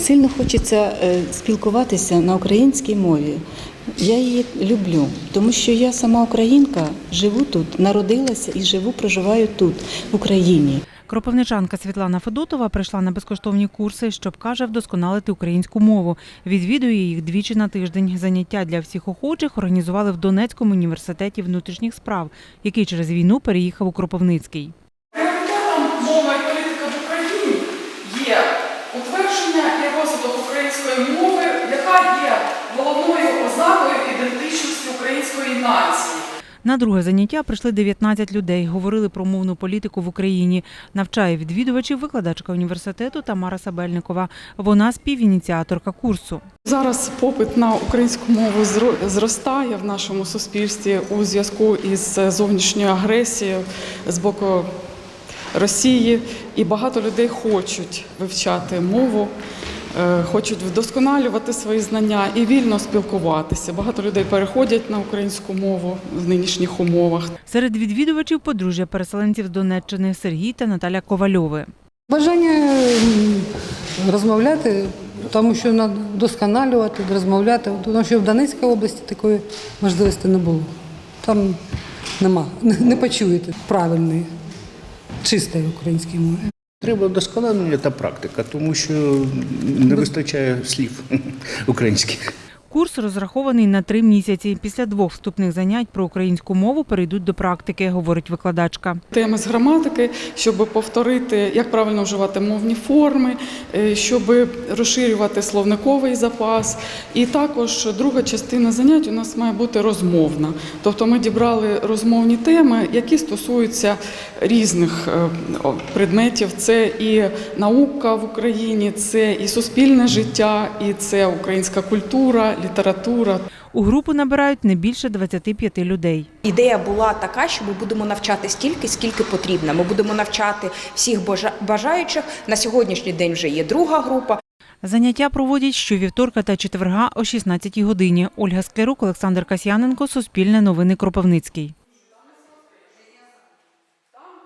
Сильно хочеться е, спілкуватися на українській мові. Я її люблю, тому що я сама українка, живу тут, народилася і живу, проживаю тут, в Україні. Кропивничанка Світлана Федотова прийшла на безкоштовні курси, щоб каже вдосконалити українську мову. Відвідує їх двічі на тиждень. Заняття для всіх охочих організували в Донецькому університеті внутрішніх справ, який через війну переїхав у Кропивницький. Пріоритетом мова і політика в Україні є утвердження і розвиток української мови, яка є головною ознакою ідентичності української нації. На друге заняття прийшли 19 людей. Говорили про мовну політику в Україні. Навчає відвідувачів викладачка університету Тамара Сабельникова. Вона співініціаторка курсу. Зараз попит на українську мову зро- зростає в нашому суспільстві у зв'язку із зовнішньою агресією з боку Росії, і багато людей хочуть вивчати мову. Е, Хочуть вдосконалювати свої знання і вільно спілкуватися. Багато людей переходять на українську мову в нинішніх умовах. Серед відвідувачів подружжя переселенців з Донеччини Сергій та Наталя Ковальови. Бажання розмовляти, тому що треба вдосконалювати, розмовляти, тому що в Донецькій області такої можливості не було. Там нема, не, не почуєте правильної, чистої української мови. Треба вдосконалення та практика, тому що не вистачає слів українських. Курс розрахований на три місяці. Після двох вступних занять про українську мову перейдуть до практики, говорить викладачка. Теми з граматики, щоб повторити, як правильно вживати мовні форми, е, щоб розширювати словниковий запас. І також друга частина занять у нас має бути розмовна. Тобто ми дібрали розмовні теми, які стосуються різних е, предметів. Це і наука в Україні, це і суспільне життя, і це українська культура, література. У групу набирають не більше 25 людей. Ідея була така, що ми будемо навчати стільки, скільки потрібно. Ми будемо навчати всіх бажаючих. На сьогоднішній день вже є друга група. Заняття проводять щовівторка та четверга о 16 годині. Ольга Склярук, Олександр Касьяненко, Суспільне новини Кропивницький.